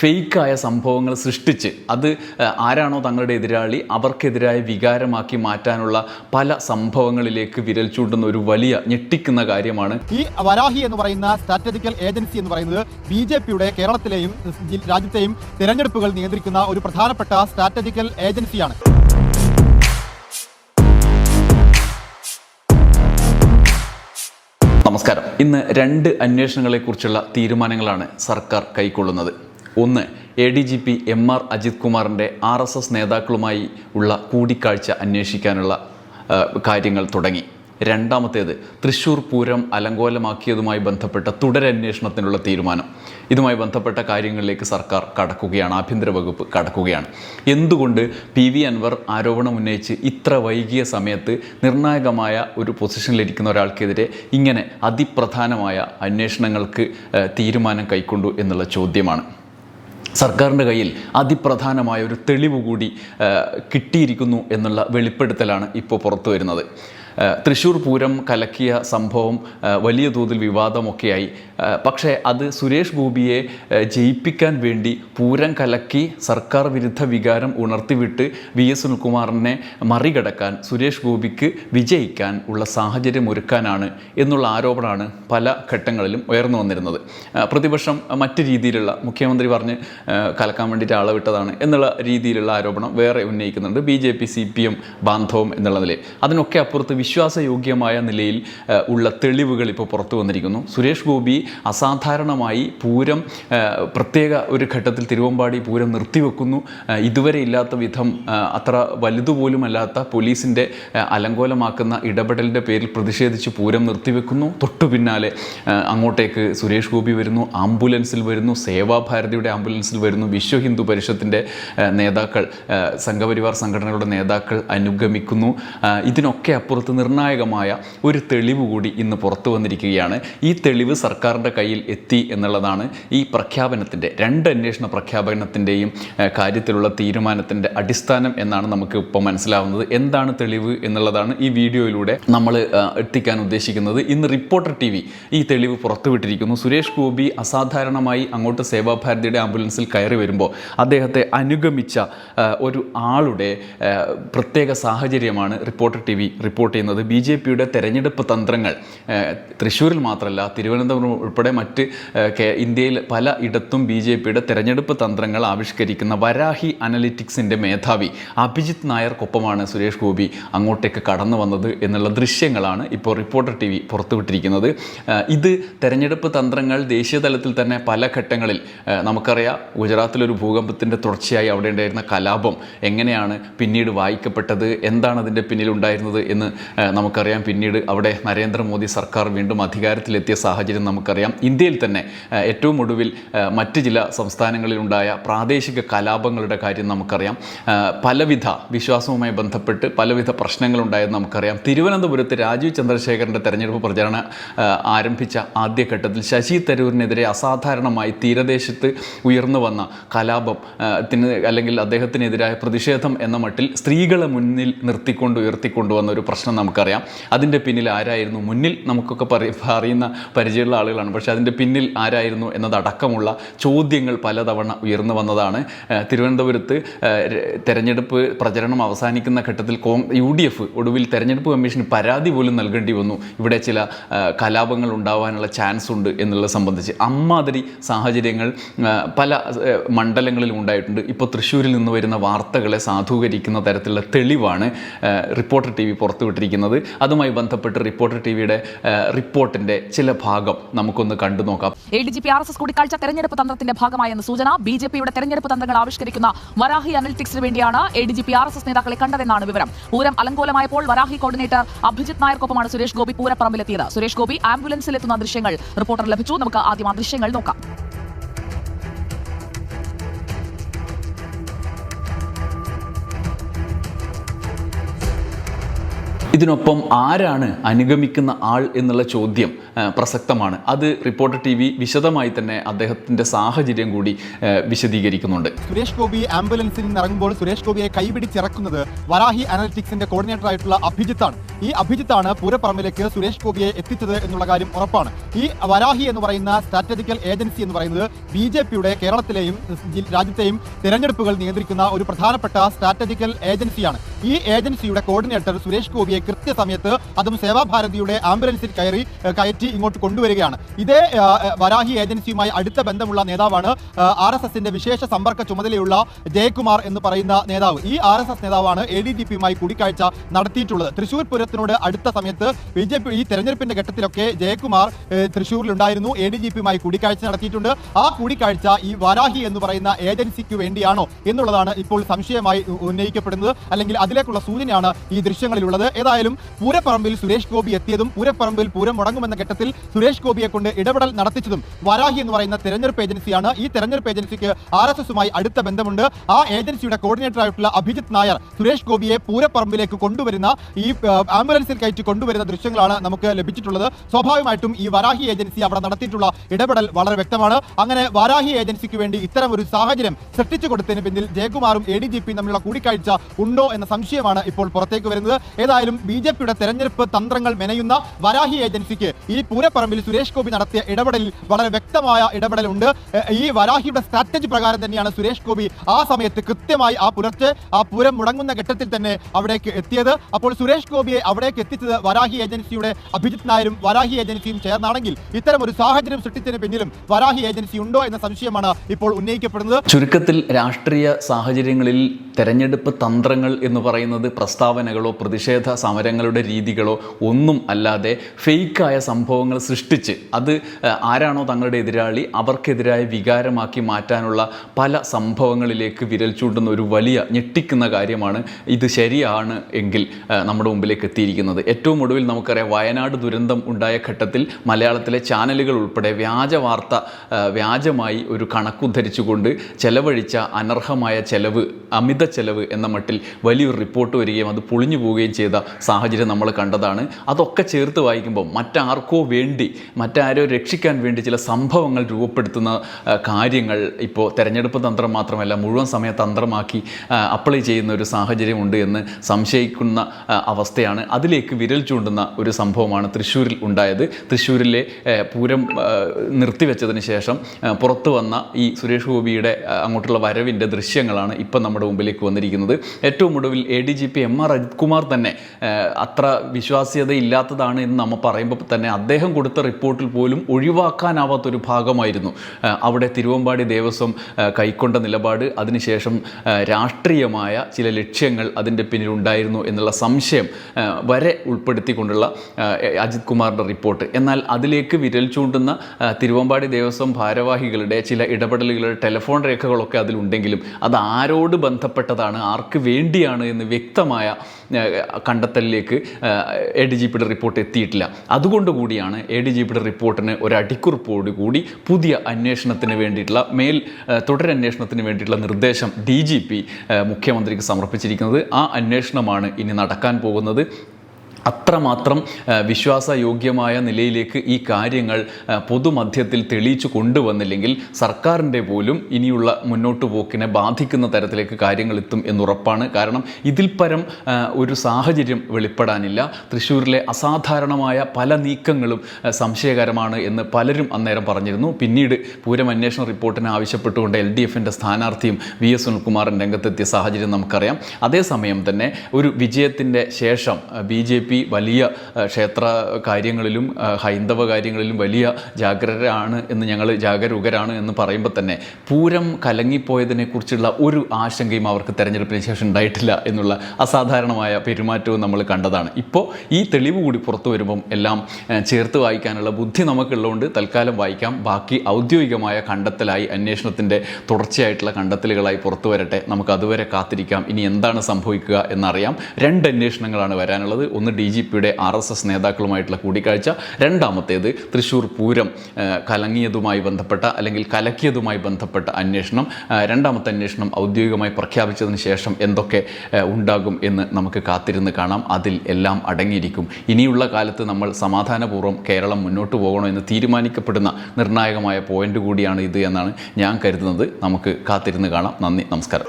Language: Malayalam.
ഫേക്കായ സംഭവങ്ങൾ സൃഷ്ടിച്ച് അത് ആരാണോ തങ്ങളുടെ എതിരാളി അവർക്കെതിരായ വികാരമാക്കി മാറ്റാനുള്ള പല സംഭവങ്ങളിലേക്ക് വിരൽ ചൂണ്ടുന്ന ഒരു വലിയ ഞെട്ടിക്കുന്ന കാര്യമാണ്. ഈ വരാഹി എന്ന് പറയുന്ന സ്ട്രാറ്റജിക്കൽ ഏജൻസി എന്ന് പറയുന്നത് ബി ജെ പിയുടെ കേരളത്തിലെയും രാജ്യത്തെയും തിരഞ്ഞെടുപ്പുകൾ നിയന്ത്രിക്കുന്ന ഒരു പ്രധാനപ്പെട്ട സ്ട്രാറ്റജിക്കൽ ഏജൻസിയാണ് നമസ്കാരം. ഇന്ന് രണ്ട് അന്വേഷണങ്ങളെക്കുറിച്ചുള്ള തീരുമാനങ്ങളാണ് സർക്കാർ കൈക്കൊള്ളുന്നത്. ഒന്ന് A D G P M R Ajith കുമാറിന്റെ ആർ എസ് എസ് നേതാക്കളുമായി ഉള്ള കൂടിക്കാഴ്ച അന്വേഷിക്കാനുള്ള കാര്യങ്ങൾ തുടങ്ങി. രണ്ടാമത്തേത് തൃശൂർ പൂരം അലങ്കോലമാക്കിയതുമായി ബന്ധപ്പെട്ട തുടരന്വേഷണത്തിനുള്ള തീരുമാനം. ഇതുമായി ബന്ധപ്പെട്ട കാര്യങ്ങളിലേക്ക് സർക്കാർ കടക്കുകയാണ് ആഭ്യന്തര വകുപ്പ് കടക്കുകയാണ്. എന്തുകൊണ്ട് പി വി അൻവർ ആരോപണം ഉന്നയിച്ച് ഇത്ര വൈകിയ സമയത്ത് നിർണായകമായ ഒരു പൊസിഷനിലിരിക്കുന്ന ഒരാൾക്കെതിരെ ഇങ്ങനെ അതിപ്രധാനമായ അന്വേഷണങ്ങൾക്ക് തീരുമാനം കൈക്കൊണ്ടു എന്നുള്ള ചോദ്യമാണ്. സർക്കാരിന്റെ കയ്യിൽ അതിപ്രധാനമായ ഒരു തെളിവ് കൂടി കിട്ടിയിരിക്കുന്നു എന്നുള്ള വെളിപ്പെടുത്തലാണ് ഇപ്പോൾ പുറത്തു വരുന്നത്. തൃശ്ശൂർ പൂരം കലക്കിയ സംഭവം വലിയ തോതിൽ വിവാദമൊക്കെയായി. പക്ഷേ അത് സുരേഷ് ഗോപിയെ ജയിപ്പിക്കാൻ വേണ്ടി പൂരം കലക്കി സർക്കാർ വിരുദ്ധ വികാരം ഉണർത്തിവിട്ട് വി എസ് സുനിൽകുമാറിനെ മറികടക്കാൻ സുരേഷ് ഗോപിക്ക് വിജയിക്കാൻ ഉള്ള സാഹചര്യം ഒരുക്കാനാണ് എന്നുള്ള ആരോപണമാണ് പല ഘട്ടങ്ങളിലും ഉയർന്നു വന്നിരുന്നത്. പ്രതിപക്ഷം മറ്റു രീതിയിലുള്ള മുഖ്യമന്ത്രി പറഞ്ഞ് കലക്കാൻ വേണ്ടിയിട്ട് ആളവിട്ടതാണ് എന്നുള്ള രീതിയിലുള്ള ആരോപണം വേറെ ഉന്നയിക്കുന്നുണ്ട് B J P C P M ബാന്ധവം എന്നുള്ള അതിനൊക്കെ അപ്പുറത്ത് വിശ്വാസയോഗ്യമായ നിലയിൽ ഉള്ള തെളിവുകൾ ഇപ്പോൾ പുറത്തു വന്നിരിക്കുന്നു. സുരേഷ് ഗോപി അസാധാരണമായി പൂരം പ്രത്യേക ഒരു ഘട്ടത്തിൽ തിരുവമ്പാടി പൂരം നിർത്തിവെക്കുന്നു. ഇതുവരെ ഇല്ലാത്ത വിധം അത്ര വലുതുപോലുമല്ലാത്ത പോലീസിന്റെ അലങ്കോലമാക്കുന്ന ഇടപെടലിന്റെ പേരിൽ പ്രതിഷേധിച്ച് പൂരം നിർത്തിവെക്കുന്നു. തൊട്ടു പിന്നാലെ അങ്ങോട്ടേക്ക് സുരേഷ് ഗോപി വരുന്നു ആംബുലൻസിൽ വരുന്നു സേവാഭാരതിയുടെ ആംബുലൻസിൽ വരുന്നു വിശ്വ ഹിന്ദു പരിഷത്തിന്റെ നേതാക്കൾ സംഘപരിവാർ സംഘടനകളുടെ നേതാക്കൾ അനുഗമിക്കുന്നു. ഇതിനൊക്കെ അപ്പുറത്ത് നിർണായകമായ ഒരു തെളിവ് കൂടി ഇന്ന് പുറത്തു വന്നിരിക്കുകയാണ്. ഈ തെളിവ് സർക്കാരിന്റെ കയ്യിൽ എത്തി എന്നുള്ളതാണ് ഈ പ്രഖ്യാപനത്തിന്റെ രണ്ട് അന്വേഷണ പ്രഖ്യാപനത്തിന്റെയും കാര്യത്തിലുള്ള തീരുമാനത്തിന്റെ അടിസ്ഥാനം എന്നാണ് നമുക്ക് ഇപ്പോൾ മനസ്സിലാവുന്നത്. എന്താണ് തെളിവ് എന്നുള്ളതാണ് ഈ വീഡിയോയിലൂടെ നമ്മൾ എത്തിക്കാൻ ഉദ്ദേശിക്കുന്നത്. ഇന്ന് റിപ്പോർട്ടർ ടി വി ഈ തെളിവ് പുറത്തുവിട്ടിരിക്കുന്നു. സുരേഷ് ഗോപി അസാധാരണമായി അങ്ങോട്ട് സേവാഭാരതിയുടെ ആംബുലൻസിൽ കയറി വരുമ്പോൾ അദ്ദേഹത്തെ അനുഗമിച്ച ഒരു ആളുടെ പ്രത്യേക സാഹചര്യമാണ് റിപ്പോർട്ടർ ടി വി റിപ്പോർട്ട് ചെയ്യുന്നത് ബി ജെ പിയുടെ തെരഞ്ഞെടുപ്പ് തന്ത്രങ്ങൾ തൃശ്ശൂരിൽ മാത്രമല്ല തിരുവനന്തപുരം ഉൾപ്പെടെ മറ്റ് ഇന്ത്യയിൽ പല ഇടത്തും ബി ജെ പിയുടെ തെരഞ്ഞെടുപ്പ് തന്ത്രങ്ങൾ ആവിഷ്കരിക്കുന്ന വരാഹി അനലിറ്റിക്സിന്റെ മേധാവി അഭിജിത്ത് നായർക്കൊപ്പമാണ് സുരേഷ് ഗോപി അങ്ങോട്ടേക്ക് കടന്നു വന്നത് എന്നുള്ള ദൃശ്യങ്ങളാണ് ഇപ്പോൾ റിപ്പോർട്ടർ ടി വി പുറത്തുവിട്ടിരിക്കുന്നത്. ഇത് തെരഞ്ഞെടുപ്പ് തന്ത്രങ്ങൾ ദേശീയ തലത്തിൽ തന്നെ പല ഘട്ടങ്ങളിൽ നമുക്കറിയാം ഗുജറാത്തിലൊരു ഭൂകമ്പത്തിന്റെ തുടർച്ചയായി അവിടെ ഉണ്ടായിരുന്ന കലാപം എങ്ങനെയാണ് പിന്നീട് വായിക്കപ്പെട്ടത് എന്താണ് അതിന്റെ പിന്നിലുണ്ടായിരുന്നത് എന്ന് നമുക്കറിയാം പിന്നീട് അവിടെ നരേന്ദ്രമോദി സർക്കാർ വീണ്ടും അധികാരത്തിലെത്തിയ സാഹചര്യം നമുക്കറിയാം. ഇന്ത്യയിൽ തന്നെ ഏറ്റവും ഒടുവിൽ മറ്റ് ചില സംസ്ഥാനങ്ങളിലുണ്ടായ പ്രാദേശിക കലാപങ്ങളുടെ കാര്യം നമുക്കറിയാം. പലവിധ വിശ്വാസവുമായി ബന്ധപ്പെട്ട് പലവിധ പ്രശ്നങ്ങളുണ്ടായെന്ന് നമുക്കറിയാം. തിരുവനന്തപുരത്ത് രാജീവ് ചന്ദ്രശേഖരന്റെ തെരഞ്ഞെടുപ്പ് പ്രചാരണ ആരംഭിച്ച ആദ്യഘട്ടത്തിൽ ശശി തരൂരിനെതിരെ അസാധാരണമായി തീരദേശത്ത് ഉയർന്നു വന്ന കലാപം ത്തിന് അല്ലെങ്കിൽ അദ്ദേഹത്തിനെതിരായ പ്രതിഷേധം എന്ന മട്ടിൽ സ്ത്രീകളെ മുന്നിൽ നിർത്തിക്കൊണ്ട് ഉയർത്തിക്കൊണ്ടുവന്ന ഒരു പ്രശ്നം നമുക്കറിയാം. അതിന്റെ പിന്നിൽ ആരായിരുന്നു? മുന്നിൽ നമുക്കൊക്കെ അറിയുന്ന പരിചയമുള്ള ആളുകളാണ്. പക്ഷേ അതിന്റെ പിന്നിൽ ആരായിരുന്നു എന്നതടക്കമുള്ള ചോദ്യങ്ങൾ പലതവണ ഉയർന്നു വന്നതാണ്. തിരുവനന്തപുരത്ത് തെരഞ്ഞെടുപ്പ് പ്രചരണം അവസാനിക്കുന്ന ഘട്ടത്തിൽ കോ യു ഡി എഫ് ഒടുവിൽ തെരഞ്ഞെടുപ്പ് കമ്മീഷന് പരാതി പോലും നൽകേണ്ടി വന്നു. ഇവിടെ ചില കലാപങ്ങൾ ഉണ്ടാവാനുള്ള ചാൻസ് ഉണ്ട് എന്നുള്ളത് സംബന്ധിച്ച്. അമ്മാതിരി സാഹചര്യങ്ങൾ പല മണ്ഡലങ്ങളിലും ഉണ്ടായിട്ടുണ്ട്. ഇപ്പോൾ തൃശ്ശൂരിൽ നിന്ന് വരുന്ന വാർത്തകളെ സാധൂകരിക്കുന്ന തരത്തിലുള്ള തെളിവാണ് റിപ്പോർട്ടർ ടി വി പുറത്തുവിട്ടിരിക്കുന്നത്. അതുമായി ബന്ധപ്പെട്ട് റിപ്പോർട്ടർ ടി വിയുടെ റിപ്പോർട്ടിന്റെ ചില ഭാഗം നമുക്കൊന്ന് കണ്ടു നോക്കാം. A D G P R S S കൂടിക്കാഴ്ച തെരഞ്ഞെടുപ്പ് തന്ത്രത്തിന്റെ ഭാഗമായെന്ന് സൂചന. ബി ജെ പിയുടെ തെരഞ്ഞെടുപ്പ് തന്ത്രങ്ങൾ ആവിഷ്കരിക്കുന്ന വരാഹി അനലിറ്റിക്സിന് വേണ്ടിയാണ് A D G P R S S നേതാക്കളെ കണ്ടതെന്നാണ് വിവരം. പൂരം അലങ്കോലമായപ്പോൾ വരാഹി കോർഡിനേറ്റർ അഭിജിത് നായർക്കൊപ്പമാണ് സുരേഷ് ഗോപി പൂരപ്പറമ്പിലെത്തിയത്. സുരേഷ് ഗോപി ആംബുലൻസിലെത്തുന്ന ദൃശ്യങ്ങൾ റിപ്പോർട്ടർ ലഭിച്ചു. നമുക്ക് ആദ്യം ആ ദൃശ്യങ്ങൾ നോക്കാം. ഇതിനൊപ്പം ആരാണ് അനുഗമിക്കുന്ന ആൾ എന്നുള്ള ചോദ്യം പ്രസക്തമാണ്. അത് റിപ്പോർട്ടർ ടി വി വിശദമായി തന്നെ അദ്ദേഹത്തിന്റെ സാഹചര്യം കൂടി വിശദീകരിക്കുന്നുണ്ട്. സുരേഷ് ഗോപി ആംബുലൻസിൽ നിന്ന് ഇറങ്ങുമ്പോൾ സുരേഷ് ഗോപിയെ കൈപിടിച്ചിറക്കുന്നത് വരാഹി അനലിറ്റിക്സിന്റെ കോർഡിനേറ്റർ ആയിട്ടുള്ള അഭിജിത്താണ്. ഈ അഭിജിത്താണ് പൂരപ്പറമ്പിലേക്ക് സുരേഷ് ഗോപിയെ എത്തിച്ചത് എന്നുള്ള കാര്യം ഉറപ്പാണ്. ഈ വരാഹി എന്ന് പറയുന്ന സ്ട്രാറ്റജിക്കൽ ഏജൻസി എന്ന് പറയുന്നത് ബി ജെ പിയുടെ കേരളത്തിലെയും രാജ്യത്തെയും തെരഞ്ഞെടുപ്പുകൾ നിയന്ത്രിക്കുന്ന ഒരു പ്രധാനപ്പെട്ട സ്ട്രാറ്റജിക്കൽ ഏജൻസിയാണ്. ഈ ഏജൻസിയുടെ കോർഡിനേറ്റർ സുരേഷ് ഗോപിയെ കൃത്യസമയത്ത് അതും സേവാഭാരതിയുടെ ആംബുലൻസിൽ കയറി കയറ്റി ഇങ്ങോട്ട് കൊണ്ടുവരികയാണ്. ഇതേ വരാഹി ഏജൻസിയുമായി അടുത്ത ബന്ധമുള്ള നേതാവാണ് ആർ എസ് എസിന്റെ വിശേഷ സമ്പർക്ക ചുമതലയുള്ള ജയകുമാർ എന്ന് പറയുന്ന നേതാവ്. ഈ ആർ എസ് എസ് നേതാവാണ് എ ഡി ജി പിയുമായി കൂടിക്കാഴ്ച നടത്തിയിട്ടുള്ളത്. തൃശൂർ പൂരത്തിനോട് അടുത്ത സമയത്ത് ബി ജെ പി ഈ തെരഞ്ഞെടുപ്പിന്റെ ഘട്ടത്തിലൊക്കെ ജയകുമാർ തൃശൂരിലുണ്ടായിരുന്നു. എ ഡി ജി പിയുമായി കൂടിക്കാഴ്ച നടത്തിയിട്ടുണ്ട്. ആ കൂടിക്കാഴ്ച ഈ വരാഹി എന്ന് പറയുന്ന ഏജൻസിക്ക് വേണ്ടിയാണോ എന്നുള്ളതാണ് ഇപ്പോൾ സംശയമായി ഉന്നയിക്കപ്പെടുന്നത്. അല്ലെങ്കിൽ അതിലേക്കുള്ള സൂചനയാണ് ഈ ദൃശ്യങ്ങളിലുള്ളത്. പൂരപ്പറമ്പിൽ സുരേഷ് ഗോപി എത്തിയതും പൂരപ്പറമ്പിൽ പൂരം മുടങ്ങുമെന്ന ഘട്ടത്തിൽ സുരേഷ് ഗോപിയെ കൊണ്ട് ഇടപെടൽ നടത്തിച്ചതും വരാഹി എന്ന് പറയുന്ന തെരഞ്ഞെടുപ്പ് ഏജൻസിയാണ്. ഈ തെരഞ്ഞെടുപ്പ് ഏജൻസിക്ക് ആർ എസ് എസുമായി അടുത്ത ബന്ധമുണ്ട്. ആ ഏജൻസിയുടെ കോർഡിനേറ്റർ ആയിട്ടുള്ള അഭിജിത് നായർ സുരേഷ് ഗോപിയെ പൂരപ്പറമ്പിലേക്ക് കൊണ്ടുവരുന്ന ഈ ആംബുലൻസിൽ കയറ്റി കൊണ്ടുവരുന്ന ദൃശ്യങ്ങളാണ് നമുക്ക് ലഭിച്ചിട്ടുള്ളത്. സ്വാഭാവികമായിട്ടും ഈ വരാഹി ഏജൻസി അവിടെ നടത്തിയിട്ടുള്ള ഇടപെടൽ വളരെ വ്യക്തമാണ്. അങ്ങനെ വരാഹി ഏജൻസിക്ക് വേണ്ടി ഇത്തരം ഒരു സാഹചര്യം സൃഷ്ടിച്ചു കൊടുത്തതിന് പിന്നിൽ ജയകുമാറും എ ഡി ജി പിയും തമ്മിലുള്ള കൂടിക്കാഴ്ച ഉണ്ടോ എന്ന സംശയമാണ് ഇപ്പോൾ പുറത്തേക്ക് വരുന്നത്. ഏതായാലും ബി ജെ പിയുടെ തെരഞ്ഞെടുപ്പ് തന്ത്രങ്ങൾ മെനയുന്ന വരാഹി ഏജൻസിക്ക് ഈ പൂരപ്പറമ്പിൽ സുരേഷ് ഗോപി നടത്തിയ ഇടപെടലിൽ വളരെ വ്യക്തമായ ഇടപെടലുണ്ട്. ഈ വരാഹിയുടെ സ്ട്രാറ്റജി പ്രകാരം തന്നെയാണ് സുരേഷ് ഗോപി ആ സമയത്ത് കൃത്യമായി ആ പുലർച്ചെ ആ പൂരം മുടങ്ങുന്ന ഘട്ടത്തിൽ തന്നെ അവിടേക്ക് എത്തിയത്. അപ്പോൾ സുരേഷ് ഗോപിയെ അവിടേക്ക് എത്തിച്ചത് വരാഹി ഏജൻസിയുടെ അഭിജിത് നായരും വരാഹി ഏജൻസിയും ചേർന്നാണെങ്കിൽ ഇത്തരം ഒരു സാഹചര്യം സൃഷ്ടിച്ചതിന് പിന്നിലും വരാഹി ഏജൻസി ഉണ്ടോ എന്ന സംശയമാണ് ഇപ്പോൾ ഉന്നയിക്കപ്പെടുന്നത്. ചുരുക്കത്തിൽ രാഷ്ട്രീയ സാഹചര്യങ്ങളിൽ തെരഞ്ഞെടുപ്പ് തന്ത്രങ്ങൾ എന്ന് പറയുന്നത് പ്രസ്താവനകളോ പ്രതിഷേധ സമരങ്ങളുടെ രീതികളോ ഒന്നും അല്ലാതെ ഫേക്കായ സംഭവങ്ങൾ സൃഷ്ടിച്ച് അത് ആരാണോ തങ്ങളുടെ എതിരാളി അവർക്കെതിരായ വികാരമാക്കി മാറ്റാനുള്ള പല സംഭവങ്ങളിലേക്ക് വിരൽ ചൂണ്ടുന്ന ഒരു വലിയ ഞെട്ടിക്കുന്ന കാര്യമാണ് ഇത് ശരിയാണ് എങ്കിൽ നമ്മുടെ മുമ്പിലേക്ക് എത്തിയിരിക്കുന്നത്. ഏറ്റവും ഒടുവിൽ നമുക്കറിയാം വയനാട് ദുരന്തം ഉണ്ടായ ഘട്ടത്തിൽ മലയാളത്തിലെ ചാനലുകൾ ഉൾപ്പെടെ വ്യാജ വാർത്ത വ്യാജമായി ഒരു കണക്കുദ്ധരിച്ചുകൊണ്ട് ചെലവഴിച്ച അനർഹമായ ചെലവ് അമിത ചെലവ് എന്ന മട്ടിൽ വലിയൊരു റിപ്പോർട്ട് വരികയും അത് പൊളിഞ്ഞു പോവുകയും ചെയ്ത സാഹചര്യം നമ്മൾ കണ്ടതാണ്. അതൊക്കെ ചേർത്ത് വായിക്കുമ്പോൾ മറ്റാർക്കോ വേണ്ടി മറ്റാരോ രക്ഷിക്കാൻ വേണ്ടി ചില സംഭവങ്ങൾ രൂപപ്പെടുത്തുന്ന കാര്യങ്ങൾ ഇപ്പോൾ തെരഞ്ഞെടുപ്പ് തന്ത്രം മാത്രമല്ല മുഴുവൻ സമയ തന്ത്രമാക്കി അപ്ലൈ ചെയ്യുന്ന ഒരു സാഹചര്യമുണ്ട് എന്ന് സംശയിക്കുന്ന അവസ്ഥയാണ്. അതിലേക്ക് വിരൽ ചൂണ്ടുന്ന ഒരു സംഭവമാണ് തൃശ്ശൂരിൽ ഉണ്ടായത്. തൃശ്ശൂരിലെ പൂരം നിർത്തിവെച്ചതിന് ശേഷം പുറത്തു വന്ന ഈ സുരേഷ് ഗോപിയുടെ അങ്ങോട്ടുള്ള വരവിന്റെ ദൃശ്യങ്ങളാണ് ഇപ്പം നമ്മുടെ മുമ്പിലേക്ക് വന്നിരിക്കുന്നത്. ഏറ്റവും ഒടുവിൽ A D G P M R Ajith Kumar തന്നെ അത്ര വിശ്വാസ്യത ഇല്ലാത്തതാണ് എന്ന് നമ്മൾ പറയുമ്പോൾ തന്നെ അദ്ദേഹം കൊടുത്ത റിപ്പോർട്ടിൽ പോലും ഒഴിവാക്കാനാവാത്തൊരു ഭാഗമായിരുന്നു. അവിടെ തിരുവമ്പാടി ദേവസ്വം കൈക്കൊണ്ട നിലപാട് അതിനുശേഷം രാഷ്ട്രീയമായ ചില ലക്ഷ്യങ്ങൾ അതിന്റെ പിന്നിലുണ്ടായിരുന്നു എന്നുള്ള സംശയം വരെ ഉൾപ്പെടുത്തിക്കൊണ്ടുള്ള അജിത് കുമാറിന്റെ റിപ്പോർട്ട്. എന്നാൽ അതിലേക്ക് വിരൽ ചൂണ്ടുന്ന തിരുവമ്പാടി ദേവസ്വം ഭാരവാഹികളുടെ ചില ഇടപെടലുകളുടെ ടെലിഫോൺ രേഖകളൊക്കെ അതിലുണ്ടെങ്കിലും അത് ആരോട് ബന്ധപ്പെട്ടതാണ് ആർക്ക് വേണ്ടിയാണ് എന്ന് വ്യക്തമായ ആ, കണ്ടെത്തലിലേക്ക് എ ഡി ജി പിയുടെ റിപ്പോർട്ട് എത്തിയിട്ടില്ല. അതുകൊണ്ട് കൂടിയാണ് എ ഡി ജി പിയുടെ റിപ്പോർട്ടിന് ഒരു കൂടി പുതിയ അന്വേഷണത്തിന് വേണ്ടിയിട്ടുള്ള മേൽ തുടരന്വേഷണത്തിന് വേണ്ടിയിട്ടുള്ള നിർദ്ദേശം ഡി ജി പി മുഖ്യമന്ത്രിക്ക് സമർപ്പിച്ചിരിക്കുന്നത്. ആ അന്വേഷണമാണ് ഇനി നടക്കാൻ പോകുന്നത്. അത്രമാത്രം വിശ്വാസയോഗ്യമായ നിലയിലേക്ക് ഈ കാര്യങ്ങൾ പൊതുമധ്യത്തിൽ തെളിയിച്ചു കൊണ്ടുവന്നില്ലെങ്കിൽ സർക്കാരിന്റെ പോലും ഇനിയുള്ള മുന്നോട്ട് പോക്കിനെ ബാധിക്കുന്ന തരത്തിലേക്ക് കാര്യങ്ങൾ എത്തും എന്നുറപ്പാണ്. കാരണം ഇതിൽ പരം ഒരു സാഹചര്യം വെളിപ്പെടാനില്ല. തൃശ്ശൂരിലെ അസാധാരണമായ പല നീക്കങ്ങളും സംശയകരമാണ് എന്ന് പലരും അന്നേരം പറഞ്ഞിരുന്നു. പിന്നീട് പൂരം അന്വേഷണ റിപ്പോർട്ടിന് ആവശ്യപ്പെട്ടുകൊണ്ട് എൽ ഡി എഫിന്റെ സ്ഥാനാർത്ഥിയും വി എസ് സുനിൽകുമാറിന്റെ രംഗത്തെത്തിയ സാഹചര്യം നമുക്കറിയാം. അതേസമയം തന്നെ ഒരു വിജയത്തിന്റെ ശേഷം ബി ജെ പി വലിയ ക്ഷേത്ര കാര്യങ്ങളിലും ഹൈന്ദവ കാര്യങ്ങളിലും വലിയ ജാഗ്രതരാണ് എന്ന് ഞങ്ങൾ ജാഗരൂകരാണ് എന്ന് പറയുമ്പോൾ തന്നെ പൂരം കലങ്ങിപ്പോയതിനെക്കുറിച്ചുള്ള ഒരു ആശങ്കയും അവർക്ക് തെരഞ്ഞെടുപ്പിന് ശേഷം ഉണ്ടായിട്ടില്ല എന്നുള്ള അസാധാരണമായ പെരുമാറ്റവും നമ്മൾ കണ്ടതാണ്. ഇപ്പോൾ ഈ തെളിവ് കൂടി പുറത്തു വരുമ്പം എല്ലാം ചേർത്ത് വായിക്കാനുള്ള ബുദ്ധി നമുക്കുള്ളതുകൊണ്ട് തൽക്കാലം വായിക്കാം. ബാക്കി ഔദ്യോഗികമായ കണ്ടെത്തലായി അന്വേഷണത്തിന്റെ തുടർച്ചയായിട്ടുള്ള കണ്ടെത്തലുകളായി പുറത്തു വരട്ടെ. നമുക്ക് അതുവരെ കാത്തിരിക്കാം. ഇനി എന്താണ് സംഭവിക്കുക എന്നറിയാം. രണ്ട് അന്വേഷണങ്ങളാണ് വരാനുള്ളത്. ഒന്ന് ഒന്ന് ഡി ജി പിയുടെ ആർ എസ് എസ് നേതാക്കളുമായിട്ടുള്ള കൂടിക്കാഴ്ച. രണ്ടാമത്തേത് തൃശ്ശൂർ പൂരം കലങ്ങിയതുമായി ബന്ധപ്പെട്ട അല്ലെങ്കിൽ കലക്കിയതുമായി ബന്ധപ്പെട്ട അന്വേഷണം. രണ്ടാമത്തെ അന്വേഷണം ഔദ്യോഗികമായി പ്രഖ്യാപിച്ചതിന് ശേഷം എന്തൊക്കെ ഉണ്ടാകും എന്ന് നമുക്ക് കാത്തിരുന്ന് കാണാം. അതിൽ എല്ലാം അടങ്ങിയിരിക്കും. ഇനിയുള്ള കാലത്ത് നമ്മൾ സമാധാനപൂർവം കേരളം മുന്നോട്ട് പോകണോ എന്ന് തീരുമാനിക്കപ്പെടുന്ന നിർണായകമായ പോയിന്റ് കൂടിയാണ് ഇത് എന്നാണ് ഞാൻ കരുതുന്നത്. നമുക്ക് കാത്തിരുന്ന് കാണാം. നന്ദി നമസ്കാരം.